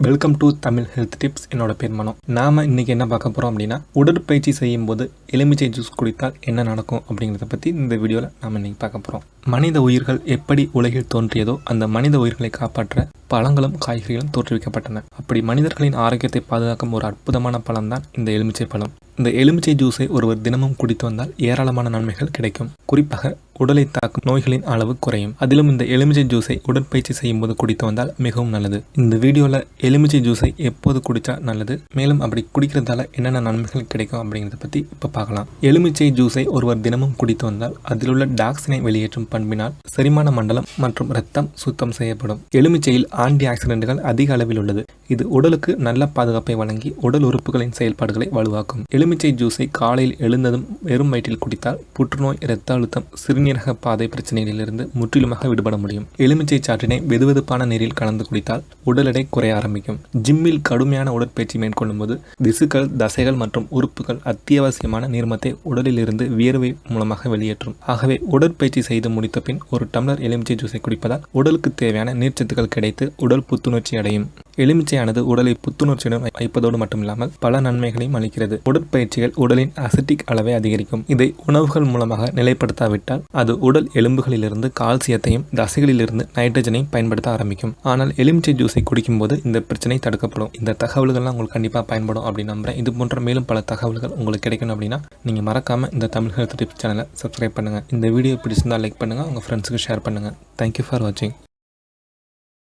Welcome to Tamil health tips என்னோட பேர் மனம் நாம இன்னைக்கு என்ன பார்க்க போறோம் அப்படின்னா உடற்பயிற்சி செய்யும் போது எலுமிச்சை ஜூஸ் குடித்தால் என்ன நடக்கும் அப்படிங்கிறத பத்தி இந்த வீடியோவில் நாம இன்னைக்கு பார்க்க போறோம். மனித உயிர்கள் எப்படி உலகில் தோன்றியதோ அந்த மனித உயிர்களை காப்பாற்ற பழங்களும் காய்கறிகளும் தோற்றுவிக்கப்பட்டன. அப்படி மனிதர்களின் ஆரோக்கியத்தை பாதுகாக்கும் ஒரு அற்புதமான பழம் தான் இந்த எலுமிச்சை பழம். இந்த எலுமிச்சை ஜூஸை ஒருவர் தினமும் குடித்து வந்தால் ஏராளமான நன்மைகள் கிடைக்கும். குறிப்பாக உடலை தாக்கும் நோய்களின் அளவு குறையும். அதிலும் இந்த எலுமிச்சை ஜூஸை உடற்பயிற்சி செய்யும் போது குடித்து வந்தால் மிகவும் நல்லது. இந்த வீடியோவில் எலுமிச்சை ஜூஸை எப்போது குடித்தா நல்லது மேலும் அப்படி குடிக்கிறதால என்னென்ன நன்மைகள் கிடைக்கும் அப்படிங்கிறத பற்றி இப்போ பார்க்கலாம். எலுமிச்சை ஜூஸை ஒருவர் தினமும் குடித்து வந்தால் அதிலுள்ள டாக்ஸினை வெளியேற்றும் பண்பினால் செரிமான மண்டலம் மற்றும் ரத்தம் சுத்தம் செய்யப்படும். எலுமிச்சையில் ஆன்டி ஆக்சிடென்ட்கள் அதிக அளவில் உள்ளது. இது உடலுக்கு நல்ல பாதுகாப்பை வழங்கி உடல் உறுப்புகளின் செயல்பாடுகளை வலுவாக்கும். எலுமிச்சை ஜூஸை காலையில் எழுந்ததும் வெறும் வயிற்றில் குடித்தால் புற்றுநோய் இரத்த அழுத்தம் சிறுநீரக பாதை பிரச்சனைகளிலிருந்து முற்றிலுமாக விடுபட முடியும். எலுமிச்சை சாற்றினை வெதுவெதுப்பான நீரில் கலந்து குடித்தால் உடல் எடை குறைய ஆரம்பிக்கும். ஜிம்மில் கடுமையான உடற்பயிற்சி மேற்கொள்ளும் போது திசுக்கள் தசைகள் மற்றும் உறுப்புகள் அத்தியாவசியமான நீர்மத்தை உடலில் இருந்து வியர்வை மூலமாக வெளியேற்றும். ஆகவே உடற்பயிற்சி செய்து முடித்த பின் ஒரு டம்ளர் எலுமிச்சை ஜூஸை குடிப்பதால் உடலுக்கு தேவையான நீர்ச்சத்துக்கள் கிடைத்து உடல் புத்துணர்ச்சி அடையும். எலுமிச்சையானது உடலை புத்துணர்ச்சியுடன் வைப்பதோடு மட்டுமில்லாமல் பல நன்மைகளையும் அளிக்கிறது. உடற்பயிற்சிகள் உடலின் அசிட்டிக் அளவை அதிகரிக்கும். இதை உணவுகள் மூலமாக நிலைப்படுத்தாவிட்டால் அது உடல் எலும்புகளிலிருந்து கால்சியத்தையும் தசைகளிலிருந்து நைட்ரஜனையும் பயன்படுத்த ஆரம்பிக்கும். ஆனால் எலுமிச்சை ஜூஸை குடிக்கும்போது இந்த பிரச்சனை தடுக்கப்படும். இந்த தகவல்கள்லாம் உங்களுக்கு கண்டிப்பாக பயன்படும் அப்படின்னு நம்புறேன். இது போன்ற மேலும் பல தகவல்கள் உங்களுக்கு கிடைக்கணும் அப்படின்னா நீங்கள் மறக்காம இந்த தமிழ் ஹெல்த் டிப்ஸ் சேனலை சப்ஸ்கிரைப் பண்ணுங்கள் இந்த வீடியோ பிடிச்சிருந்தா லைக் பண்ணுங்கள் உங்கள் ஃப்ரெண்ட்ஸுக்கு ஷேர் பண்ணுங்கள் தேங்க்யூ ஃபார் வாட்சிங்